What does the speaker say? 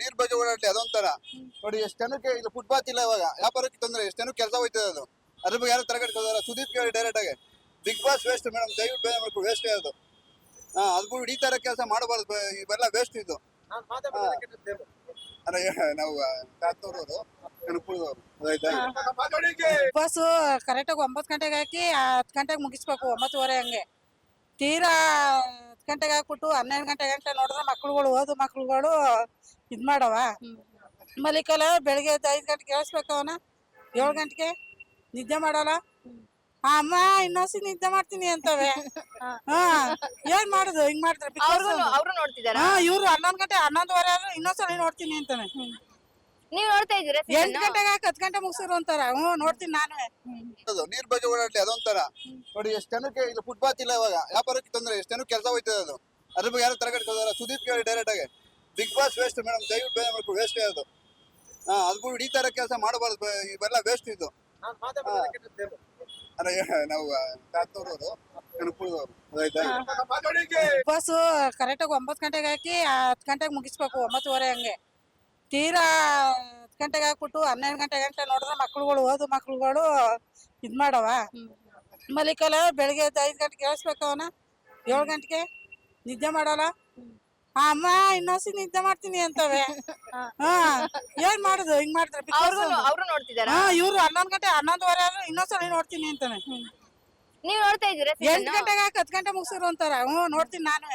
ನೀರ್ ಬಗ್ಗೆ ಓಡಾಡ್ಲಿ ಅದೊಂಥರ. ನೋಡಿ ಎಷ್ಟು ಜನಕ್ಕೆ ಇದು ಫುಟ್ಪಾತ್ ಇಲ್ಲ ಇವಾಗ. ವ್ಯಾಪಾರಕ್ಕೆ ತೊಂದರೆ ಎಷ್ಟು ಜನಕ್ಕೆ ಕೆಲಸ ಹೋಯ್ತದೆ ಅದು. ಅದ್ರ ಬಗ್ಗೆ ಯಾರು ತಲೆಗಟ್ಕೋದಾರ ಸುದೀಪ್ ಕೇಳಿ ಡೈರೆಕ್ಟ್ ಆಗಿ. ಬಿಗ್ ಬಾಸ್ ವೇಸ್ಟ್ ಮೇಡಮ್ ದಯವಿಟ್ಟು ಬೇರೆ ಮಾಡ್ಕೊಂಡು ವೇಸ್ಟ್ ಅದು ಹಾ ಅದು ಬಿಟ್ಟು ಈ ತರ ಕೆಲಸ ಮಾಡಬಾರ್ದು ಇವೆಲ್ಲ ವೇಸ್ಟ್ ಇದು. ಅರಯ್ಯ ನಾವ್ ಕಾತ್ನೂರವರು ಬಸ್ಸು ಕರೆಕ್ಟಾಗಿ ಒಂಬತ್ತು ಗಂಟೆಗೆ ಹಾಕಿ ಹತ್ತು ಗಂಟೆಗೆ ಮುಗಿಸ್ಬೇಕು ಒಂಬತ್ತುವರೆ ಹಂಗೆ. ತೀರಾ ಹತ್ತು ಗಂಟೆಗೆ ಹಾಕ್ಬಿಟ್ಟು ಹನ್ನೆರಡು ಗಂಟೆ ಗಂಟೆ ನೋಡಿದ್ರೆ ಮಕ್ಳುಗಳು ಓದು ಮಕ್ಳುಗಳು ಇದ್ ಮಾಡವ. ಮಲಿಕಲ್ಲ ಬೆಳಿಗ್ಗೆ ಎದ್ದು ಐದು ಗಂಟೆಗೆ ಕೇಳಿಸ್ಬೇಕು ಅವನ. ಏಳು ಗಂಟೆಗೆ ನಿದ್ದೆ ಮಾಡಲ್ಲ. ಆ, ಅಮ್ಮ ಇನ್ನೊಸಿ ನಿದ್ದೆ ಮಾಡ್ತೀನಿ ಅಂತವೆ. ಹಾ ಏನ್ ಮಾಡುದು? ಹಿಂಗ್ ಮಾಡಿದ್ರೆ ಅವರು? ನೋಡ್ತಿದಾರ ಇವ್ರು ಹನ್ನೊಂದು ಗಂಟೆ ಹನ್ನೊಂದುವರೆ ಆದ್ರೆ ಇನ್ನೊಂದ್ಸಲ ನೋಡ್ತೀನಿ ಅಂತಾನೆ ನೀವ್ ನೋಡ್ತಾ ಇದ್ದೀರಾ ಎಂಟು ಗಂಟೆಗೆ ಹಾಕಿ ಹತ್ತು ಗಂಟೆ ಮುಗಿಸಿರು ಅಂತಾರ. ಹ್ಞೂ ನೋಡ್ತೀನಿ ನಾನು ನೀರ್ ಬಗ್ಗೆ ಓಡಾಡ್ಲಿ ಅದೊಂಥರ. ನೋಡಿ ಎಷ್ಟು ಜನಕ್ಕೆ ಇದು ಫುಟ್ಪಾತ್ ಇಲ್ಲ ಇವಾಗ. ವ್ಯಾಪಾರಕ್ಕೆ ತೊಂದ್ರೆ ಎಷ್ಟೇನೋ ಕೆಲಸ ಹೋಯ್ತದೆ ಅದು? ಅದ್ರ ಬಗ್ಗೆ ಯಾರು ತಲೆಗಟ್ಕೋದಾರ ಸುದೀಪ್ ಕೇಳಿ ಡೈರೆಕ್ಟ್ ಆಗಿ. ಬಿಗ್ ಬಾಸ್ ವೇಸ್ಟ್ ಮೇಡಮ್ ದಯವಿಟ್ಟು ಬೇರೆ ಮಾಡ್ಕೊಂಡು ವೇಸ್ಟ್ ಅದು ಹಾ ಅದು ಬಿಟ್ಟು ಈ ತರ ಕೆಲಸ ಮಾಡಬಾರ್ದು ಇವೆಲ್ಲ ವೇಸ್ಟ್ ಇದು. ನಾವು ಕಾತ್ನೂರವರು ಬಸ್ಸು ಕರೆಕ್ಟಾಗಿ ಒಂಬತ್ತು ಗಂಟೆಗೆ ಹಾಕಿ ಹತ್ತು ಗಂಟೆಗೆ ಮುಗಿಸ್ಬೇಕು ಒಂಬತ್ತುವರೆ ಹಂಗೆ. ತೀರಾ ಹತ್ತು ಗಂಟೆಗೆ ಹಾಕ್ಬಿಟ್ಟು ಹನ್ನೆರಡು ಗಂಟೆ ಗಂಟೆ ನೋಡಿದ್ರೆ ಮಕ್ಳುಗಳು ಓದು ಮಕ್ಳುಗಳು ಇದ್ ಮಾಡವ. ಮಲಿಕಲ್ಲ ಬೆಳಿಗ್ಗೆ ಎದ್ದು ಐದು ಗಂಟೆಗೆ ಕೇಳಿಸ್ಬೇಕು ಅವನ. ಏಳು ಗಂಟೆಗೆ ನಿದ್ದೆ ಮಾಡಲ್ಲ? ಅಮ್ಮ ಇನ್ನೊಸಿ ನಿದ್ದೆ ಮಾಡ್ತೀನಿ ಅಂತವೆ. ಹಾ. ಏನ್ ಮಾಡುದು? ಹಿಂಗ್ ಮಾಡ್ತಾರೆ ಅವರು ನೋಡ್ತಿದಾರ? ಹಾ ಇವ್ರು ಹನ್ನೊಂದು ಗಂಟೆ ಹನ್ನೊಂದುವರೆ ಆದ್ರೆ ಇನ್ನೊಂದ್ಸಲ ನೋಡ್ತೀನಿ ಅಂತಾನೆ ನೀವ್ ನೋಡ್ತಾ ಇದ್ದೀರಾ ಎಂಟು ಗಂಟೆಗೆ ಹತ್ತು ಗಂಟೆ ಮುಗಿಸಿರು ಅಂತಾರ. ಹ್ಮ್ ನೋಡ್ತೀನಿ ನಾನು